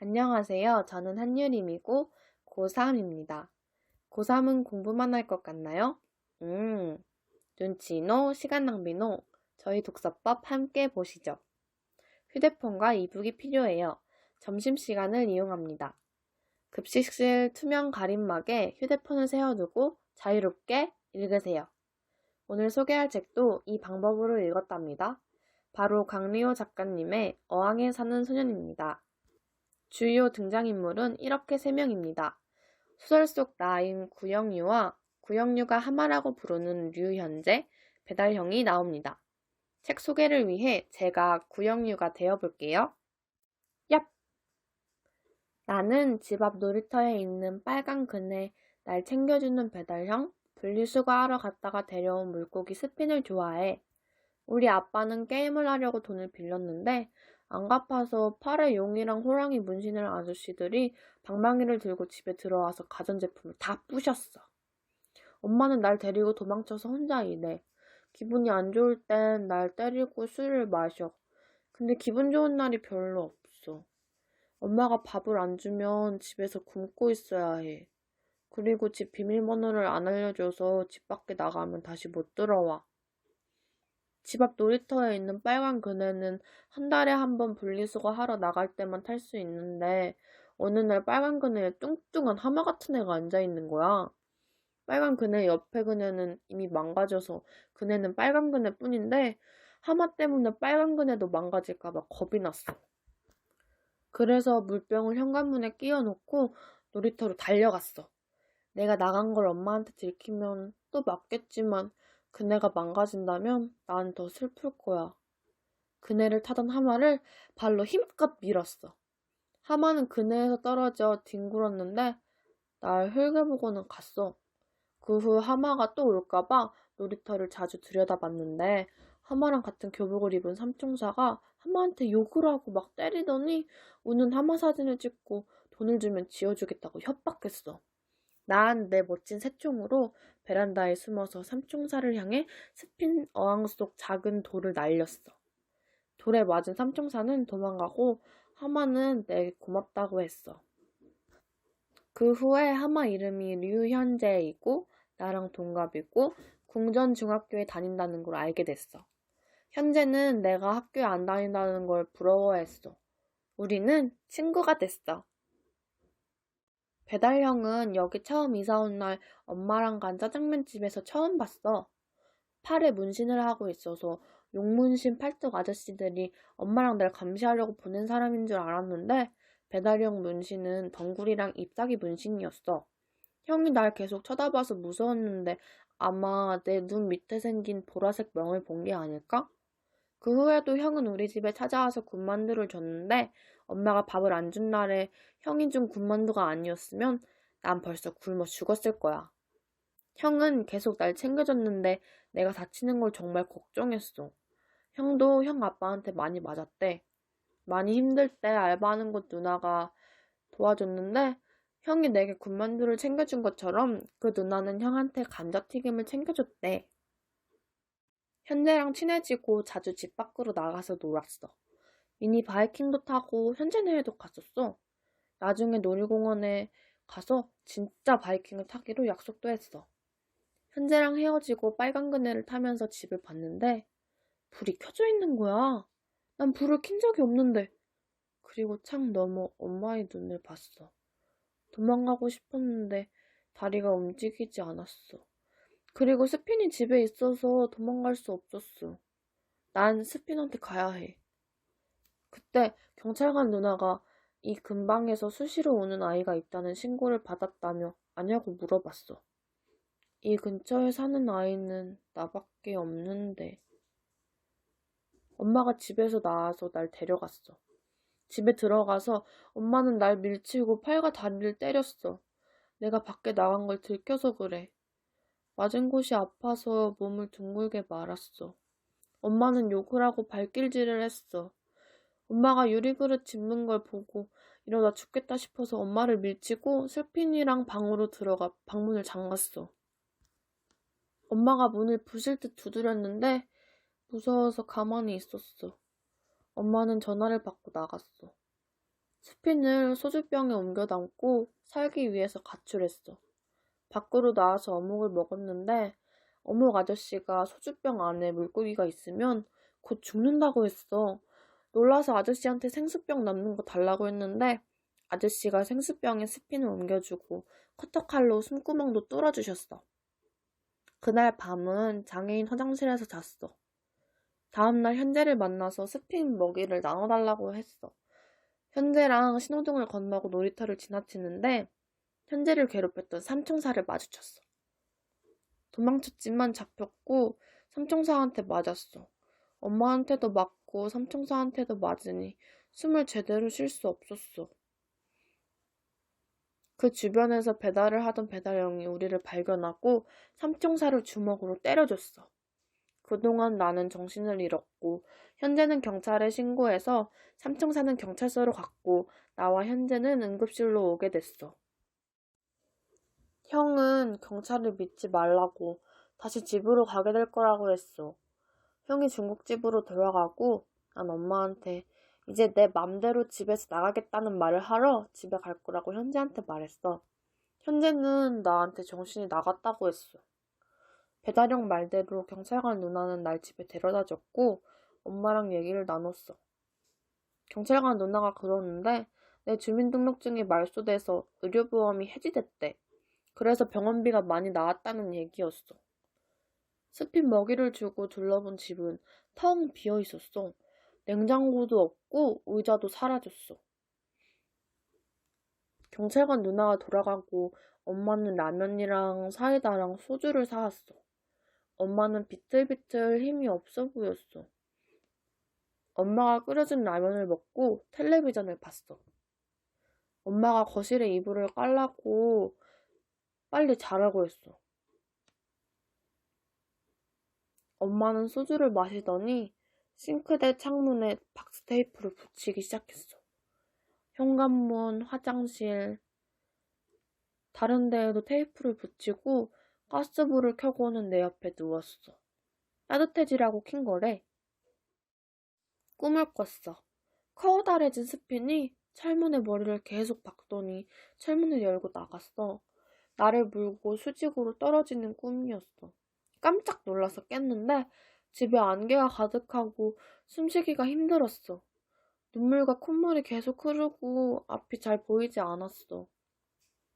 안녕하세요. 저는 한유림이고 고3입니다. 고3은 공부만 할 것 같나요? 음, 눈치노, 시간 낭비노. 저희 독서법 함께 보시죠. 휴대폰과 이북이 필요해요. 점심시간을 이용합니다. 급식실 투명 가림막에 휴대폰을 세워두고 자유롭게 읽으세요. 오늘 소개할 책도 이 방법으로 읽었답니다. 바로 강리호 작가님의 어항에 사는 소년입니다. 주요 등장인물은 이렇게 세 명입니다. 소설 속 나인 구영유와 구영유가 하마라고 부르는 류현재, 배달형이 나옵니다. 책 소개를 위해 제가 구영유가 되어볼게요. 얍! 나는 집 앞 놀이터에 있는 빨간 그네 날 챙겨주는 배달형, 분리수거하러 갔다가 데려온 물고기 스핀을 좋아해. 우리 아빠는 게임을 하려고 돈을 빌렸는데 안 갚아서 팔에 용이랑 호랑이 문신을 한 아저씨들이 방망이를 들고 집에 들어와서 가전제품을 다 부셨어. 엄마는 날 데리고 도망쳐서 혼자 일해. 기분이 안 좋을 땐 날 때리고 술을 마셔. 근데 기분 좋은 날이 별로 없어. 엄마가 밥을 안 주면 집에서 굶고 있어야 해. 그리고 집 비밀번호를 안 알려줘서 집 밖에 나가면 다시 못 들어와. 집 앞 놀이터에 있는 빨간 그네는 한 달에 한 번 분리수거 하러 나갈 때만 탈 수 있는데 어느 날 빨간 그네에 뚱뚱한 하마 같은 애가 앉아 있는 거야. 빨간 그네 옆에 그네는 이미 망가져서 그네는 빨간 그네뿐인데 하마 때문에 빨간 그네도 망가질까봐 겁이 났어. 그래서 물병을 현관문에 끼워놓고 놀이터로 달려갔어. 내가 나간 걸 엄마한테 들키면 또 맞겠지만 그네가 망가진다면 난 더 슬플 거야. 그네를 타던 하마를 발로 힘껏 밀었어. 하마는 그네에서 떨어져 뒹굴었는데 날 흘겨보고는 갔어. 그 후 하마가 또 올까봐 놀이터를 자주 들여다봤는데 하마랑 같은 교복을 입은 삼총사가 하마한테 욕을 하고 막 때리더니 우는 하마 사진을 찍고 돈을 주면 지어주겠다고 협박했어. 난내 멋진 새총으로 베란다에 숨어서 삼총사를 향해 스핀 어항 속 작은 돌을 날렸어. 돌에 맞은 삼총사는 도망가고 하마는 내게 고맙다고 했어. 그 후에 하마 이름이 류현재이고 나랑 동갑이고 궁전 중학교에 다닌다는 걸 알게 됐어. 현재는 내가 학교에 안 다닌다는 걸 부러워했어. 우리는 친구가 됐어. 배달형은 여기 처음 이사 온 날 엄마랑 간 짜장면집에서 처음 봤어. 팔에 문신을 하고 있어서 용문신 팔뚝 아저씨들이 엄마랑 날 감시하려고 보낸 사람인 줄 알았는데 배달형 문신은 덩굴이랑 잎사귀 문신이었어. 형이 날 계속 쳐다봐서 무서웠는데 아마 내 눈 밑에 생긴 보라색 명을 본 게 아닐까? 그 후에도 형은 우리 집에 찾아와서 군만두를 줬는데 엄마가 밥을 안 준 날에 형이 준 군만두가 아니었으면 난 벌써 굶어 죽었을 거야. 형은 계속 날 챙겨줬는데 내가 다치는 걸 정말 걱정했어. 형도 형 아빠한테 많이 맞았대. 많이 힘들 때 알바하는 곳 누나가 도와줬는데 형이 내게 군만두를 챙겨준 것처럼 그 누나는 형한테 감자튀김을 챙겨줬대. 현재랑 친해지고 자주 집 밖으로 나가서 놀았어. 미니 바이킹도 타고 현재네에도 갔었어. 나중에 놀이공원에 가서 진짜 바이킹을 타기로 약속도 했어. 현재랑 헤어지고 빨간 그네를 타면서 집을 봤는데 불이 켜져 있는 거야. 난 불을 킨 적이 없는데. 그리고 창 너머 엄마의 눈을 봤어. 도망가고 싶었는데 다리가 움직이지 않았어. 그리고 스핀이 집에 있어서 도망갈 수 없었어. 난 스핀한테 가야 해. 그때 경찰관 누나가 이 근방에서 수시로 오는 아이가 있다는 신고를 받았다며 아냐고 물어봤어. 이 근처에 사는 아이는 나밖에 없는데. 엄마가 집에서 나와서 날 데려갔어. 집에 들어가서 엄마는 날 밀치고 팔과 다리를 때렸어. 내가 밖에 나간 걸 들켜서 그래. 맞은 곳이 아파서 몸을 둥글게 말았어. 엄마는 욕을 하고 발길질을 했어. 엄마가 유리그릇 짚는 걸 보고 이러다 죽겠다 싶어서 엄마를 밀치고 슬핀이랑 방으로 들어가 방문을 잠갔어. 엄마가 문을 부실 듯 두드렸는데 무서워서 가만히 있었어. 엄마는 전화를 받고 나갔어. 스핀을 소주병에 옮겨 담고 살기 위해서 가출했어. 밖으로 나와서 어묵을 먹었는데 어묵 아저씨가 소주병 안에 물고기가 있으면 곧 죽는다고 했어. 놀라서 아저씨한테 생수병 남는 거 달라고 했는데 아저씨가 생수병에 스핀을 옮겨주고 커터칼로 숨구멍도 뚫어주셨어. 그날 밤은 장애인 화장실에서 잤어. 다음날 현재를 만나서 스핀 먹이를 나눠달라고 했어. 현재랑 신호등을 건너고 놀이터를 지나치는데 현재를 괴롭혔던 삼총사를 마주쳤어. 도망쳤지만 잡혔고 삼총사한테 맞았어. 엄마한테도 맞고 삼총사한테도 맞으니 숨을 제대로 쉴 수 없었어. 그 주변에서 배달을 하던 배달형이 우리를 발견하고 삼총사를 주먹으로 때려줬어. 그동안 나는 정신을 잃었고 현재는 경찰에 신고해서 삼총사는 경찰서로 갔고 나와 현재는 응급실로 오게 됐어. 형은 경찰을 믿지 말라고 다시 집으로 가게 될 거라고 했어. 형이 중국집으로 돌아가고 난 엄마한테 이제 내 맘대로 집에서 나가겠다는 말을 하러 집에 갈 거라고 현재한테 말했어. 현재는 나한테 정신이 나갔다고 했어. 배달형 말대로 경찰관 누나는 날 집에 데려다 줬고 엄마랑 얘기를 나눴어. 경찰관 누나가 그러는데 내 주민등록증이 말소돼서 의료보험이 해지됐대. 그래서 병원비가 많이 나왔다는 얘기였어. 스핀 먹이를 주고 둘러본 집은 텅 비어 있었어. 냉장고도 없고 의자도 사라졌어. 경찰관 누나가 돌아가고 엄마는 라면이랑 사이다랑 소주를 사왔어. 엄마는 비틀비틀 힘이 없어 보였어. 엄마가 끓여준 라면을 먹고 텔레비전을 봤어. 엄마가 거실에 이불을 깔라고 빨리 자라고 했어. 엄마는 소주를 마시더니 싱크대 창문에 박스 테이프를 붙이기 시작했어. 현관문, 화장실, 다른 데에도 테이프를 붙이고 가스불을 켜고는 내 옆에 누웠어. 따뜻해지라고 킨 거래. 꿈을 꿨어. 커다래진 스핀이 철문에 머리를 계속 박더니 철문을 열고 나갔어. 나를 물고 수직으로 떨어지는 꿈이었어. 깜짝 놀라서 깼는데 집에 안개가 가득하고 숨쉬기가 힘들었어. 눈물과 콧물이 계속 흐르고 앞이 잘 보이지 않았어.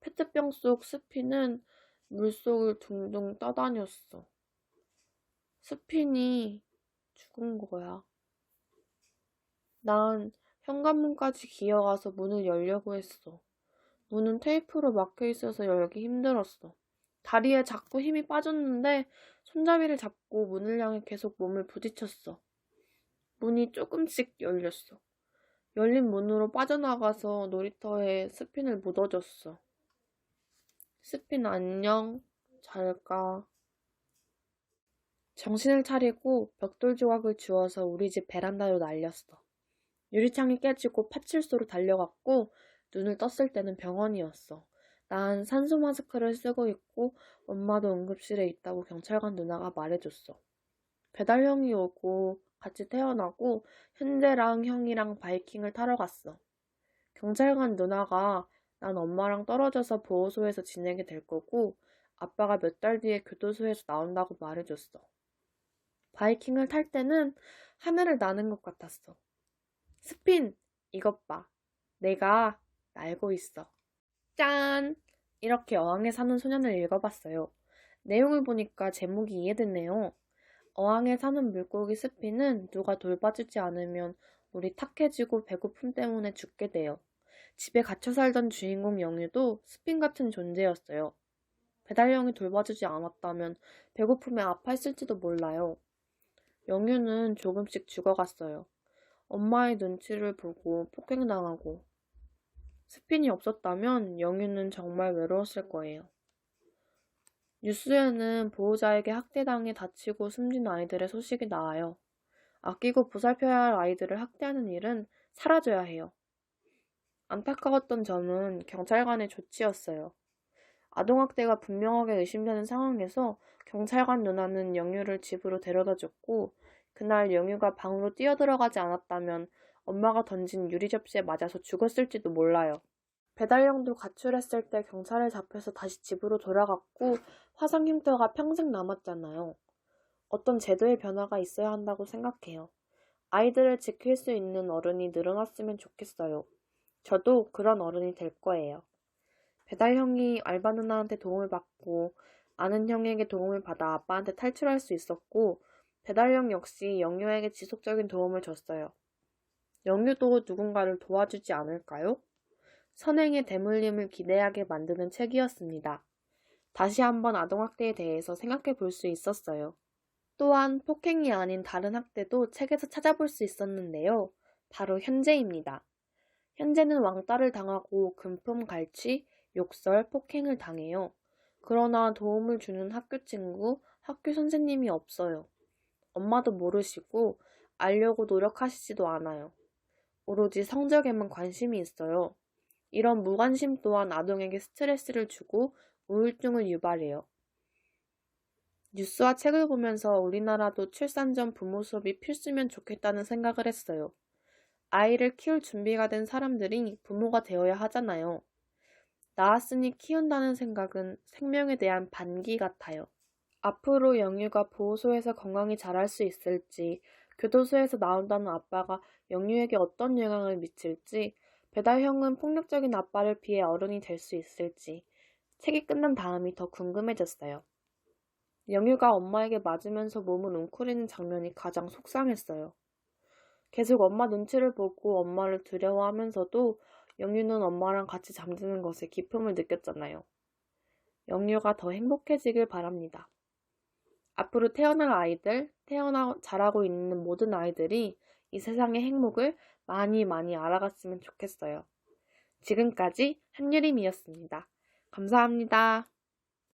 페트병 속 스피는 물속을 둥둥 떠다녔어. 스핀이 죽은 거야. 난 현관문까지 기어가서 문을 열려고 했어. 문은 테이프로 막혀 있어서 열기 힘들었어. 다리에 자꾸 힘이 빠졌는데 손잡이를 잡고 문을 향해 계속 몸을 부딪혔어. 문이 조금씩 열렸어. 열린 문으로 빠져나가서 놀이터에 스핀을 묻어줬어. 스핀 안녕. 잘 가. 정신을 차리고 벽돌 조각을 주워서 우리 집 베란다로 날렸어. 유리창이 깨지고 파출소로 달려갔고 눈을 떴을 때는 병원이었어. 난 산소 마스크를 쓰고 있고 엄마도 응급실에 있다고 경찰관 누나가 말해줬어. 배달 형이 오고 같이 태어나고 현재랑 형이랑 바이킹을 타러 갔어. 경찰관 누나가 난 엄마랑 떨어져서 보호소에서 지내게 될 거고 아빠가 몇 달 뒤에 교도소에서 나온다고 말해줬어. 바이킹을 탈 때는 하늘을 나는 것 같았어. 스핀! 이것 봐. 내가 날고 있어. 짠! 이렇게 어항에 사는 소년을 읽어봤어요. 내용을 보니까 제목이 이해됐네요. 어항에 사는 물고기 스피는 누가 돌봐주지 않으면 우리 탁해지고 배고픔 때문에 죽게 돼요. 집에 갇혀 살던 주인공 영유도 스핀 같은 존재였어요. 배달령이 돌봐주지 않았다면 배고픔에 아파했을지도 몰라요. 영유는 조금씩 죽어갔어요. 엄마의 눈치를 보고 폭행당하고 스핀이 없었다면 영유는 정말 외로웠을 거예요. 뉴스에는 보호자에게 학대당해 다치고 숨진 아이들의 소식이 나와요. 아끼고 보살펴야 할 아이들을 학대하는 일은 사라져야 해요. 안타까웠던 점은 경찰관의 조치였어요. 아동학대가 분명하게 의심되는 상황에서 경찰관 누나는 영유를 집으로 데려다 줬고 그날 영유가 방으로 뛰어들어가지 않았다면 엄마가 던진 유리 접시에 맞아서 죽었을지도 몰라요. 배달형도 가출했을 때 경찰에 잡혀서 다시 집으로 돌아갔고 화상 흉터가 평생 남았잖아요. 어떤 제도의 변화가 있어야 한다고 생각해요. 아이들을 지킬 수 있는 어른이 늘어났으면 좋겠어요. 저도 그런 어른이 될 거예요. 배달형이 알바 누나한테 도움을 받고 아는 형에게 도움을 받아 아빠한테 탈출할 수 있었고 배달형 역시 영유에게 지속적인 도움을 줬어요. 영유도 누군가를 도와주지 않을까요? 선행의 대물림을 기대하게 만드는 책이었습니다. 다시 한번 아동학대에 대해서 생각해 볼 수 있었어요. 또한 폭행이 아닌 다른 학대도 책에서 찾아볼 수 있었는데요. 바로 현재입니다. 현재는 왕따를 당하고 금품 갈취, 욕설, 폭행을 당해요. 그러나 도움을 주는 학교 친구, 학교 선생님이 없어요. 엄마도 모르시고 알려고 노력하시지도 않아요. 오로지 성적에만 관심이 있어요. 이런 무관심 또한 아동에게 스트레스를 주고 우울증을 유발해요. 뉴스와 책을 보면서 우리나라도 출산 전 부모 수업이 필수면 좋겠다는 생각을 했어요. 아이를 키울 준비가 된 사람들이 부모가 되어야 하잖아요. 낳았으니 키운다는 생각은 생명에 대한 반기 같아요. 앞으로 영유가 보호소에서 건강히 자랄 수 있을지, 교도소에서 나온다는 아빠가 영유에게 어떤 영향을 미칠지, 배달형은 폭력적인 아빠를 피해 어른이 될 수 있을지, 책이 끝난 다음이 더 궁금해졌어요. 영유가 엄마에게 맞으면서 몸을 웅크리는 장면이 가장 속상했어요. 계속 엄마 눈치를 보고 엄마를 두려워하면서도 영유는 엄마랑 같이 잠드는 것에 기쁨을 느꼈잖아요. 영유가 더 행복해지길 바랍니다. 앞으로 태어날 아이들, 태어나 자라고 있는 모든 아이들이 이 세상의 행복을 많이 많이 알아갔으면 좋겠어요. 지금까지 한유림이었습니다. 감사합니다.